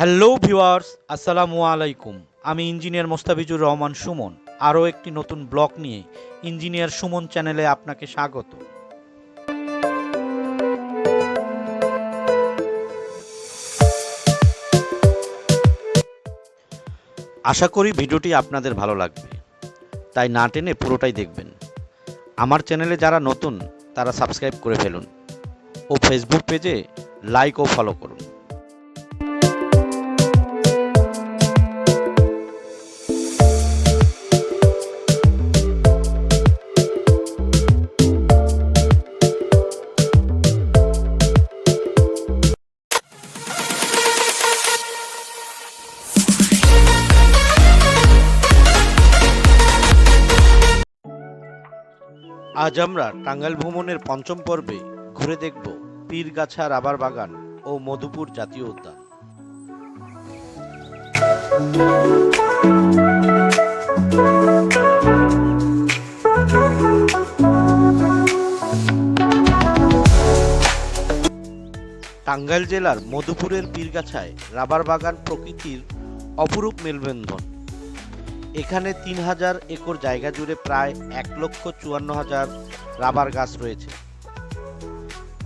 Hello viewers, আসসালামু আলাইকুম। আমি ইঞ্জিনিয়ার মোস্তাফিজুর রহমান সুমন। আরও একটি নতুন ব্লগ নিয়ে ইঞ্জিনিয়ার সুমন চ্যানেলে আপনাকে স্বাগত। আশা করি ভিডিওটি আপনাদের ভালো লাগবে। তাই না টেনে পুরোটাই দেখবেন। আমার চ্যানেলে যারা নতুন, তারা সাবস্ক্রাইব করে ফেলুন। ও ফেসবুক পেজে লাইক ও ফলো করুন। আজ আমরা টাঙ্গাইল ভ্রমণের পঞ্চম পর্বে ঘুরে দেখব পীরগাছা রাবার বাগান ও মধুপুর জাতীয় উদ্যান। টাঙ্গাইল জেলার মধুপুরের পীরগাছায় রাবার বাগান প্রকৃতির অপরূপ মেলবন্ধন। এখানে তিন হাজার একর জায়গা জুড়ে প্রায় এক লক্ষ চুয়ান্ন হাজার রাবার গাছ রয়েছে।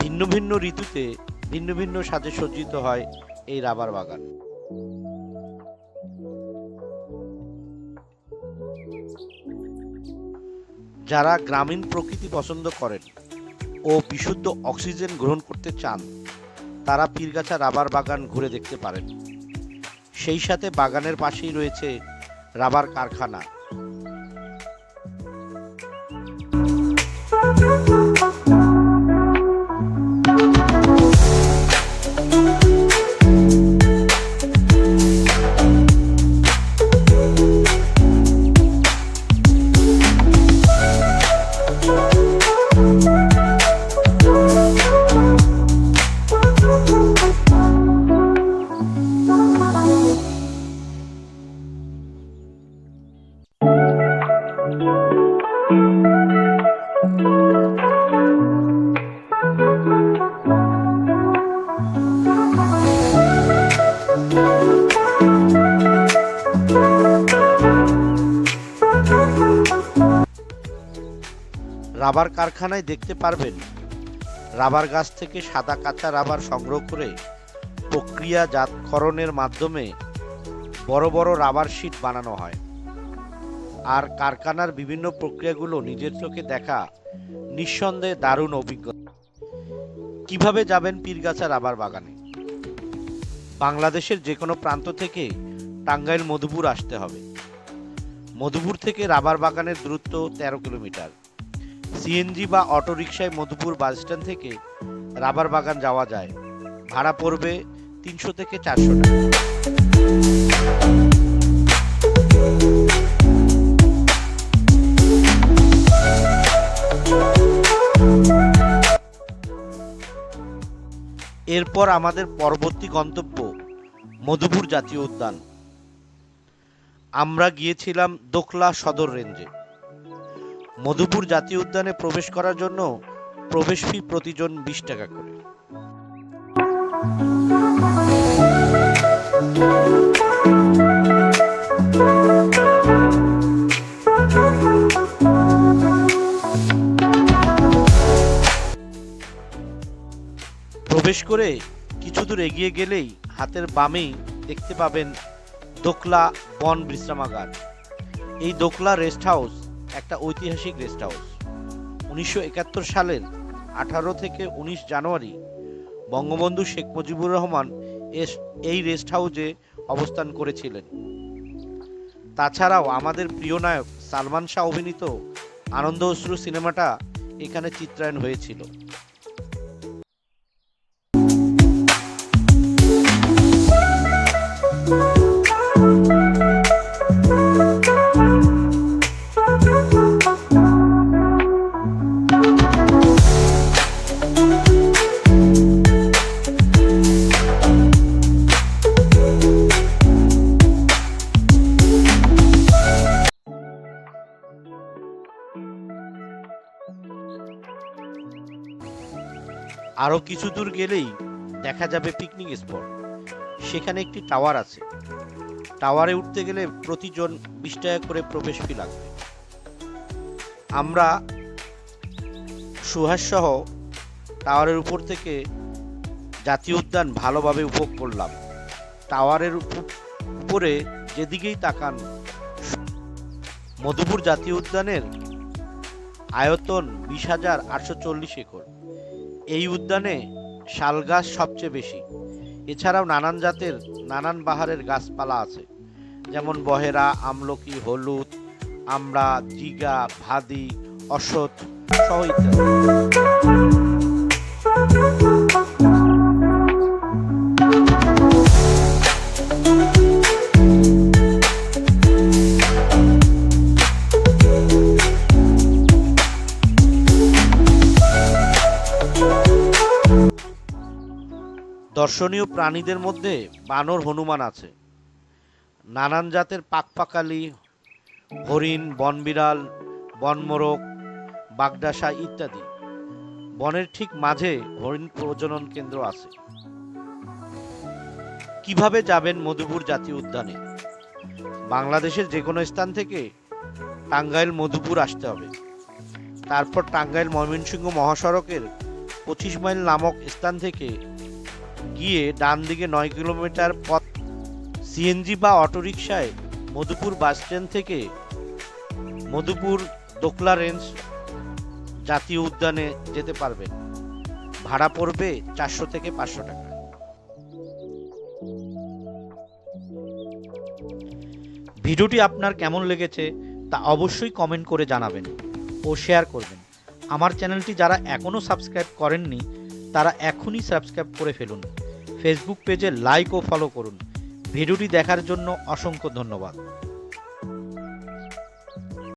ভিন্ন ভিন্ন ঋতুতে ভিন্ন ভিন্ন সাজে সজ্জিত হয় এই রাবার বাগান। যারা গ্রামীণ প্রকৃতি পছন্দ করেন ও বিশুদ্ধ অক্সিজেন গ্রহণ করতে চান, তারা পীরগাছা রাবার বাগান ঘুরে দেখতে পারেন। সেই সাথে বাগানের পাশেই রয়েছে রাবার কারখানা। রাবার কারখানায় দেখতে পারবেন রাবার গাছ থেকে সাদা কাঁচা রাবার সংগ্রহ করে প্রক্রিয়াজাতকরণের মাধ্যমে বড় বড় রাবার শিট বানানো হয়। আর কারখানার বিভিন্ন প্রক্রিয়াগুলো নিজের চোখে দেখা নিঃসন্দেহে দারুণ অভিজ্ঞতা। কীভাবে যাবেন পীরগাছা রাবার বাগানে? বাংলাদেশের যে কোনো প্রান্ত থেকে টাঙ্গাইল মধুপুর আসতে হবে। মধুপুর থেকে রাবার বাগানের দূরত্ব তেরো কিলোমিটার। সিএনজি বা অটোরিকশায় মধুপুর বাস স্ট্যান্ড থেকে রাবার বাগান যাওয়া যায়। ভাড়া পড়বে তিনশো থেকে চারশো টাকা। এরপর আমাদের পরবর্তী গন্তব্য মধুপুর জাতীয় উদ্যান। আমরা গিয়েছিলাম দোকলা সদর রেঞ্জে। মধুপুর জাতীয় উদ্যানে প্রবেশ করার জন্য প্রবেশ ফি প্রতিজন বিশ টাকা করে। প্রবেশ করে কিছু দূর এগিয়ে গেলেই হাতের বামেই দেখতে পাবেন দোকলা বন বিশ্রামাগার। এই দোকলা রেস্ট হাউস একটা ঐতিহাসিক রেস্ট হাউস উনিশশো একাত্তর সালের আঠারো থেকে উনিশ জানুয়ারি বঙ্গবন্ধু শেখ মুজিবুর রহমান এস- এই রেস্ট হাউসে অবস্থান করেছিলেন। তাছাড়াও আমাদের প্রিয় নায়ক সালমান শাহ অভিনীত আনন্দ অশ্রু সিনেমাটা এখানে চিত্রায়ন হয়েছিল। আরও কিছু দূর গেলেই দেখা যাবে পিকনিক স্পট সেখানে একটি টাওয়ার আছে। টাওয়ারে উঠতে গেলে প্রতিজন বিশ টাকা করে প্রবেশ ফি লাগবে। আমরা সুহাস সহ টাওয়ারের উপর থেকে জাতীয় উদ্যান ভালোভাবে উপভোগ করলাম। টাওয়ারের উপ- উপরে যেদিকেই তাকান, মধুপুর জাতীয় উদ্যানের আয়তন বিশ হাজার আটশো চল্লিশ একর। এই উদ্যানে শাল গাছ সবচেয়ে বেশি। এছাড়াও নানান জাতের নানান বাহারের গাছপালা আছে। যেমন বহেরা, আমলকি, হলুদ আমরা জিগা, ভাদি অশ্বত সহ ইত্যাদি। দর্শনীয় প্রাণীদের মধ্যে বানর হনুমান আছে। নানান জাতের পাকপাকালি, হরিণ, বনবিড়াল, বনমোরগ, বাগডাসা ইত্যাদি। বনের ঠিক মাঝে হরিণ প্রজনন কেন্দ্র আছে। কীভাবে যাবেন মধুপুর জাতীয় উদ্যানে? বাংলাদেশের যে কোনো স্থান থেকে টাঙ্গাইল, মধুপুর আসতে হবে। তারপর টাঙ্গাইল ময়মনসিংহ মহাসড়কের পঁচিশ মাইল নামক স্থান থেকে গিয়ে ডান দিকে নয় কিলোমিটার পথ সিএনজি বা অটোরিকশায় মধুপুর বাস স্ট্যান্ড থেকে মধুপুর দোকলা রেঞ্জ জাতীয় উদ্যানে যেতে পারবেন। ভাড়া পড়বে চারশো থেকে পাঁচশো টাকা। ভিডিওটি আপনার কেমন লেগেছে তা অবশ্যই কমেন্ট করে জানাবেন ও শেয়ার করবেন। আমার চ্যানেলটি যারা এখনও সাবস্ক্রাইব করেননি তারা এখনই সাবস্ক্রাইব করে ফেলুন। ফেসবুক পেজে লাইক ও ফলো করুন। ভিডিওটি দেখার জন্য অসংখ্য ধন্যবাদ।